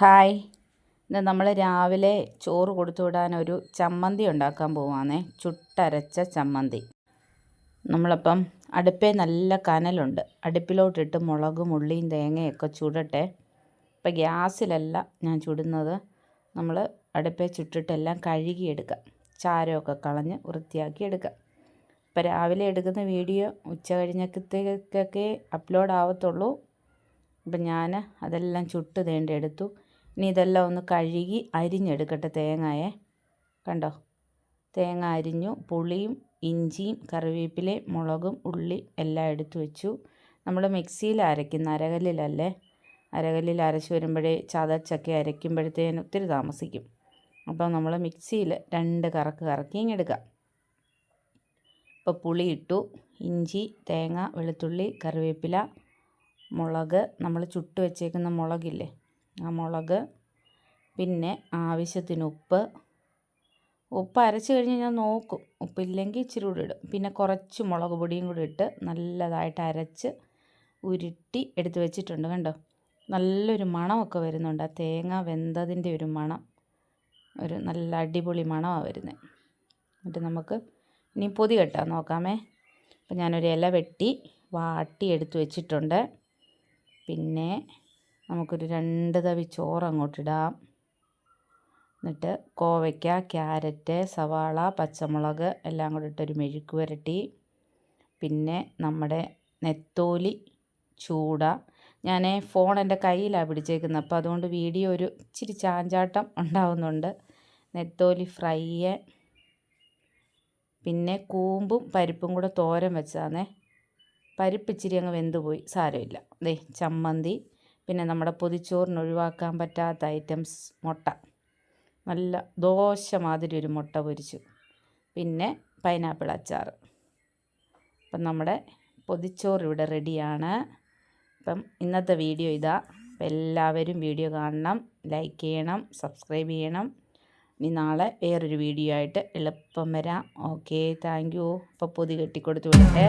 Hi. ഇന്ന് നമ്മൾ രാവിലെ ചോറ് കൊടുത്തു ഒരു ചമ്മന്തി ഉണ്ടാക്കാൻ പോവാന്നേ. ചുട്ടരച്ച ചമ്മന്തി. നമ്മളപ്പം അടുപ്പേ നല്ല കനലുണ്ട്. അടുപ്പിലോട്ടിട്ട് മുളകും ഉള്ളിയും തേങ്ങയൊക്കെ ചുടട്ടെ. ഇപ്പം ഗ്യാസിലല്ല ഞാൻ ചുടുന്നത്. നമ്മൾ അടുപ്പേ ചുട്ടിട്ടെല്ലാം കഴുകിയെടുക്കാം. ചാരമൊക്കെ കളഞ്ഞ് വൃത്തിയാക്കി എടുക്കാം ഇപ്പം രാവിലെ എടുക്കുന്ന വീഡിയോ ഉച്ച കഴിഞ്ഞത്തേക്കൊക്കെ അപ്ലോഡ് ആവത്തുള്ളൂ. അപ്പം ഞാൻ അതെല്ലാം ചുട്ട് തേണ്ട എടുത്തു ഇനി ഇതെല്ലാം ഒന്ന് കഴുകി അരിഞ്ഞെടുക്കട്ടെ തേങ്ങയെ. കണ്ടോ? തേങ്ങ അരിഞ്ഞു. പുളിയും ഇഞ്ചിയും കറിവേപ്പിലയും മുളകും ഉള്ളി എല്ലാം എടുത്തു വെച്ചു. നമ്മൾ മിക്സിയിൽ അരയ്ക്കുന്ന അരകല്ലിലല്ലേ? അരകല്ലിൽ അരച്ച് വരുമ്പോഴേ ചതച്ചൊക്കെ അരയ്ക്കുമ്പോഴത്തേന് ഒത്തിരി താമസിക്കും. അപ്പോൾ നമ്മൾ മിക്സിയിൽ രണ്ട് കറക്ക് കറക്കി ഇങ്ങെടുക്കാം ഇപ്പോൾ പുളി ഇട്ടു. ഇഞ്ചി തേങ്ങ വെളുത്തുള്ളി കറിവേപ്പില മുളക്. നമ്മൾ ചുട്ട് വെച്ചേക്കുന്ന മുളകില്ലേ? മുളക് പിന്നെ ആവശ്യത്തിന് ഉപ്പ്. ഉപ്പ് അരച്ച് കഴിഞ്ഞ് ഞാൻ നോക്കും. ഉപ്പില്ലെങ്കിൽ ഇച്ചിരി കൂടി ഇടും. പിന്നെ കുറച്ച് മുളക് പൊടിയും കൂടി ഇട്ട് നല്ലതായിട്ട് അരച്ച് ഉരുട്ടി എടുത്ത് വെച്ചിട്ടുണ്ട് കണ്ടോ? നല്ലൊരു മണമൊക്കെ വരുന്നുണ്ട്. ആ തേങ്ങ വെന്തതിന്റെ ഒരു മണം. ഒരു നല്ല അടിപൊളി മണമാണ് വരുന്നത്. എന്നിട്ട് നമുക്ക് ഇനി പൊതി കെട്ടാൻ നോക്കാമേ. അപ്പം ഞാനൊരു ഇല വെട്ടി വാട്ടി എടുത്ത് വെച്ചിട്ടുണ്ട്. പിന്നെ നമുക്കൊരു രണ്ട് തവി ചോറ് അങ്ങോട്ടിടാം. എന്നിട്ട് കോവയ്ക്ക ക്യാരറ്റ് സവാള പച്ചമുളക് എല്ലാം കൂടി ഇട്ടൊരു മെഴുക്ക് പുരട്ടി പിന്നെ നമ്മുടെ നെത്തോലി ചൂട. ഞാൻ ഫോൺ എന്റെ കയ്യിലാണ് പിടിച്ചേക്കുന്നത്. അപ്പോൾ അതുകൊണ്ട് വീഡിയോ ഒരു ഇച്ചിരി ചാഞ്ചാട്ടം ഉണ്ടാവുന്നുണ്ട്. നെത്തോലി ഫ്രൈ പിന്നെ കൂമ്പും പരിപ്പും കൂടെ തോരൻ വെച്ചാന്നേ പരിപ്പ് ഇച്ചിരി അങ്ങ് വെന്തുപോയി. സാരമില്ല. ദേ ചമ്മന്തി. പിന്നെ നമ്മുടെ പൊതിച്ചോറിന് ഒഴിവാക്കാൻ പറ്റാത്ത ഐറ്റംസ് മുട്ട. നല്ല ദോശ മാതിരി ഒരു മുട്ട പൊരിച്ചു. പിന്നെ പൈനാപ്പിൾ അച്ചാർ അപ്പം നമ്മുടെ പൊതിച്ചോറ് ഇവിടെ റെഡിയാണ് അപ്പം ഇന്നത്തെ വീഡിയോ ഇതാ. അപ്പം എല്ലാവരും വീഡിയോ കാണണം ലൈക്ക് ചെയ്യണം സബ്സ്ക്രൈബ് ചെയ്യണം. ഇനി നാളെ വേറൊരു വീഡിയോ ആയിട്ട് എളുപ്പം വരാം. ഓക്കെ താങ്ക് യു അപ്പോൾ പൊതി കെട്ടിക്കൊടുത്തു വിടട്ടെ.